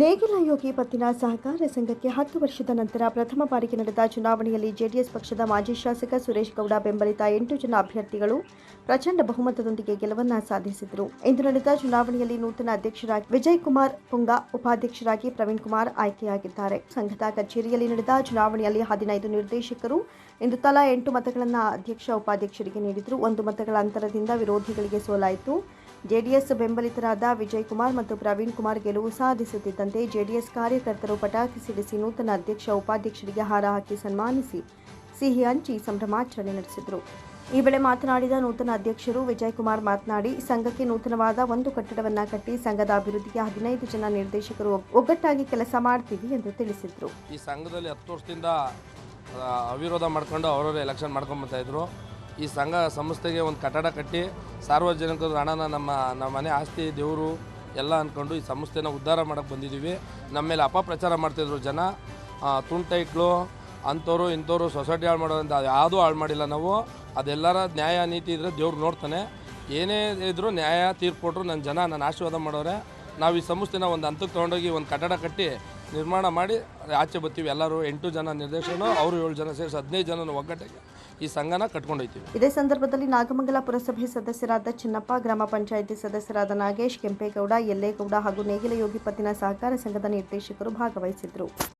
ನೇಗಿಲ ಯೋಗಿ ಪತ್ತಿನ ಸಹಕಾರ ಸಂಘಕ್ಕೆ ಹತ್ತು ವರ್ಷದ ನಂತರ ಪ್ರಥಮ ಬಾರಿಗೆ ನಡೆದ ಚುನಾವಣೆಯಲ್ಲಿ ಜೆಡಿಎಸ್ ಪಕ್ಷದ ಮಾಜಿ ಶಾಸಕ ಸುರೇಶ್ ಗೌಡ ಬೆಂಬಲಿತ ಎಂಟು ಜನ ಅಭ್ಯರ್ಥಿಗಳು ಪ್ರಚಂಡ ಬಹುಮತದೊಂದಿಗೆ ಗೆಲುವನ್ನ ಸಾಧಿಸಿದರು. ಇಂದು ನಡೆದ ಚುನಾವಣೆಯಲ್ಲಿ ನೂತನ ಅಧ್ಯಕ್ಷರಾಗಿ ವಿಜಯ್ ಕುಮಾರ್ ಪುಂಗಾ, ಉಪಾಧ್ಯಕ್ಷರಾಗಿ ಪ್ರವೀಣ್ ಕುಮಾರ್ ಆಯ್ಕೆಯಾಗಿದ್ದಾರೆ. ಸಂಘದ ಕಚೇರಿಯಲ್ಲಿ ನಡೆದ ಚುನಾವಣೆಯಲ್ಲಿ ಹದಿನೈದು ನಿರ್ದೇಶಕರು, ಇಂದು ತಲಾ ಎಂಟು ಮತಗಳನ್ನು ಅಧ್ಯಕ್ಷ, ಉಪಾಧ್ಯಕ್ಷರಿಗೆ ನೀಡಿದರು. ಒಂದು ಮತಗಳ ಅಂತರದಿಂದ ವಿರೋಧಿಗಳಿಗೆ ಸೋಲಾಯಿತು. ಜೆಡಿಎಸ್ ಬೆಂಬಲಿತರಾದ ವಿಜಯ್ ಕುಮಾರ್ ಮತ್ತು ಪ್ರವೀಣ್ ಕುಮಾರ್ ಗೆಲುವು ಸಾಧಿಸುತ್ತಿದ್ದಂತೆ ಜೆಡಿಎಸ್ ಕಾರ್ಯಕರ್ತರು ಪಟಾಕಿ ಸಿಡಿಸಿ ನೂತನ ಅಧ್ಯಕ್ಷ, ಉಪಾಧ್ಯಕ್ಷರಿಗೆ ಹಾರ ಹಾಕಿ ಸನ್ಮಾನಿಸಿ ಸಿಹಿ ಹಂಚಿ ಸಂಭ್ರಮಾಚರಣೆ ನಡೆಸಿದರು. ಈ ವೇಳೆ ಮಾತನಾಡಿದ ನೂತನ ಅಧ್ಯಕ್ಷರು ವಿಜಯ್ ಕುಮಾರ್ ಮಾತನಾಡಿ, ಸಂಘಕ್ಕೆ ನೂತನವಾದ ಒಂದು ಕಟ್ಟಡವನ್ನ ಕಟ್ಟಿ ಸಂಘದ ಅಭಿವೃದ್ಧಿಗೆ ಹದಿನೈದು ಜನ ನಿರ್ದೇಶಕರು ಒಗ್ಗಟ್ಟಾಗಿ ಕೆಲಸ ಮಾಡ್ತೀವಿ ಎಂದು ತಿಳಿಸಿದರು. ಈ ಸಂಘದಲ್ಲಿ ಹತ್ತು ವರ್ಷದಿಂದ ಅವಿರೋಧ ಮಾಡ್ಕೊಂಡು ಅವರವರೇ ಎಲೆಕ್ಷನ್ ಬರ್ತಾ ಇದ್ರು. ಈ ಸಂಘ ಸಂಸ್ಥೆಗೆ ಒಂದು ಕಟ್ಟಡ ಕಟ್ಟಿ ಸಾರ್ವಜನಿಕರ ಹಣನ ನಮ್ಮ ನಮ್ಮ ಮನೆ ಆಸ್ತಿ, ದೇವರು ಎಲ್ಲ ಅಂದ್ಕೊಂಡು ಈ ಸಂಸ್ಥೆನ ಉದ್ಧಾರ ಮಾಡೋಕ್ಕೆ ಬಂದಿದ್ದೀವಿ. ನಮ್ಮ ಮೇಲೆ ಅಪಪ್ರಚಾರ ಮಾಡ್ತಿದ್ರು ಜನ. ತುಂಟೈಟ್ಲು ಅಂಥವ್ರು, ಇಂಥವ್ರು ಸೊಸೈಟಿ ಹಾಳು ಮಾಡೋದಂತ ಯಾವುದೂ ಹಾಳು ಮಾಡಿಲ್ಲ ನಾವು. ಅದೆಲ್ಲರ ನ್ಯಾಯ ನೀತಿ ಇದ್ದರೆ ದೇವ್ರು ನೋಡ್ತಾನೆ. ಏನೇ ಇದ್ದರೂ ನ್ಯಾಯ ತೀರ್ಪು ಕೊಟ್ಟರು ನನ್ನ ಜನ ನನ್ನ ಆಶೀರ್ವಾದ ಮಾಡೋರೆ. ನಾವು ಈ ಸಂಸ್ಥೆನ ಒಂದು ಹಂತಕ್ಕೆ ತೊಗೊಂಡೋಗಿ ಒಂದು ಕಟ್ಟಡ ಕಟ್ಟಿ ನಿರ್ಮಾಣ ಮಾಡಿ, ಆಚೆ ಬರ್ತೀವಿ ಎಲ್ಲರೂ, ಎಂಟು ಜನ ನಿರ್ದೇಶನ ಅವರು ಏಳು ಜನ ಸೇರಿಸಿ ಹದಿನೈದು ಜನ ಒಗ್ಗಟ್ಟಿಗೆ ಈ ಸಂಘನ ಕಟ್ಕೊಂಡೋಗ್ತೀವಿ ಇದೇ ಸಂದರ್ಭದಲ್ಲಿ ನಾಗಮಂಗಲ ಪುರಸಭೆ ಸದಸ್ಯರಾದ ಚಿನ್ನಪ್ಪ, ಗ್ರಾಮ ಪಂಚಾಯಿತಿ ಸದಸ್ಯರಾದ ನಾಗೇಶ್, ಕೆಂಪೇಗೌಡ ಯಲ್ಲೇಗೌಡ ಹಾಗೂ ನೇಗಿಲ ಯೋಗಿ ಪತ್ತಿನ ಸಹಕಾರ ಸಂಘದ ನಿರ್ದೇಶಕರು ಭಾಗವಹಿಸಿದ್ರು.